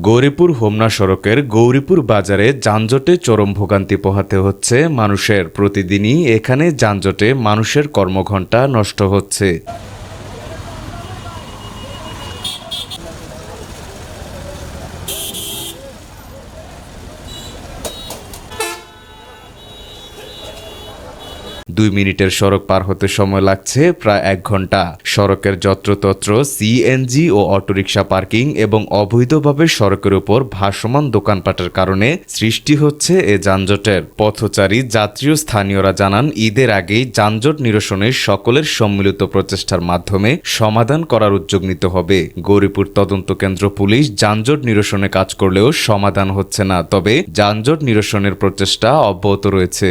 গৌরীপুর হোমনা সড়কের গৌরীপুর বাজারে যানজটে চরম ভোগান্তি পোহাতে হচ্ছে মানুষের। প্রতিদিনই এখানে যানজটে মানুষের কর্মঘণ্টা নষ্ট হচ্ছে। দুই মিনিটের সড়ক পার হতে সময় লাগছে, প্রায় এক ঘণ্টা। সড়কের যত্রতত্র সিএনজি ও অটোরিকশা পার্কিং এবং অবৈধভাবে সড়কের উপর ভাসমান দোকানপাটের কারণে সৃষ্টি হচ্ছে এ যানজটের। পথচারী যাত্রী ও স্থানীয়রা জানান, ঈদের আগেই যানজট নিরসনে সকলের সম্মিলিত প্রচেষ্টার মাধ্যমে সমাধান করার উদ্যোগ নিতে হবে। গৌরীপুর তদন্ত কেন্দ্র পুলিশ যানজট নিরসনে কাজ করলেও সমাধান হচ্ছে না, তবে যানজট নিরসনের প্রচেষ্টা অব্যাহত রয়েছে।